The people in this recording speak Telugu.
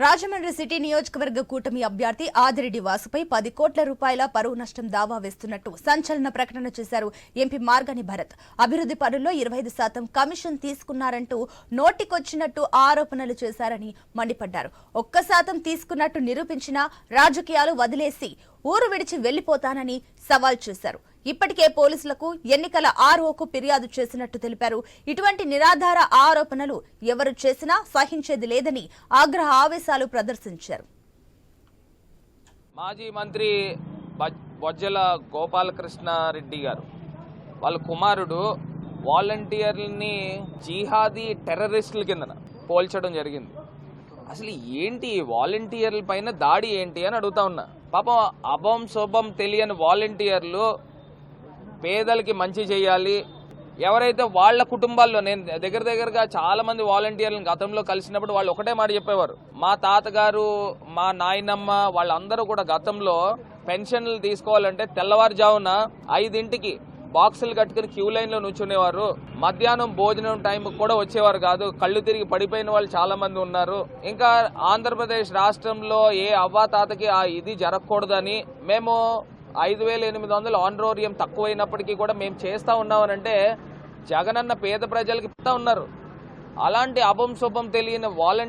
రాజమండ్రి సిటీ నియోజకవర్గ కూటమి అభ్యర్థి ఆదిరెడ్డి వాసుపై పది కోట్ల రూపాయల పరువు నష్టం దావా వేస్తున్నట్టు సంచలన ప్రకటన చేశారు ఎంపీ మార్గని భరత్. అభివృద్ధి పనుల్లో ఇరవై ఐదు శాతం కమిషన్ తీసుకున్నారంటూ నోటికొచ్చినట్టు ఆరోపణలు చేశారని మండిపడ్డారు. ఒక్క శాతం తీసుకున్నట్టు నిరూపించినా రాజకీయాలు వదిలేసి ఊరు విడిచి వెళ్ళిపోతానని సవాల్ చేశారు. ఇప్పటికే పోలీసులకు ఎన్నికల ఆర్ఓకు ఫిర్యాదు చేసినట్టు తెలిపారు. ఇటువంటి నిరాధార ఆరోపణలు ఎవరు చేసినా సహించేది లేదని ఆగ్రహ ఆవేశాలు ప్రదర్శించారు. మాజీ మంత్రి బజ్- బొజ్జల గోపాలకృష్ణారెడ్డి గారు వాళ్ళ కుమారుడు వాలంటీర్ని జీహాదీ టెర్రరిస్టుల కింద పోల్చడం జరిగింది. అసలు ఏంటి వాలంటీర్ల పైన దాడి ఏంటి అని అడుగుతా ఉన్నా. పాపం అభం శుభం తెలియని వాలంటీర్లు పేదలకి మంచి చేయాలి. ఎవరైతే వాళ్ళ కుటుంబాల్లో నేను దగ్గర దగ్గరగా చాలా మంది వాలంటీర్లను గతంలో కలిసినప్పుడు వాళ్ళు ఒకటే మాట చెప్పేవారు. మా తాతగారు మా నాయనమ్మ వాళ్ళందరూ కూడా గతంలో పెన్షన్లు తీసుకోవాలంటే తెల్లవారుజామున ఐదింటికి బాక్సులు కట్టుకుని క్యూ లైన్లో నుంచునేవారు. మధ్యాహ్నం భోజనం టైం కూడా వచ్చేవారు కాదు. కళ్ళు తిరిగి పడిపోయిన వాళ్ళు చాలా మంది ఉన్నారు. ఇంకా ఆంధ్రప్రదేశ్ రాష్ట్రంలో ఏ అవ్వాతాతకి ఆ ఇది జరగకూడదని మేము ఐదు వేల ఎనిమిది వందలు ఆనరోరియం తక్కువైనప్పటికీ కూడా మేము చేస్తా ఉన్నామనంటే జగనన్న పేద ప్రజలకి ఇస్తా ఉన్నారు. అలాంటి అభం శుభం తెలియని వాలంటీర్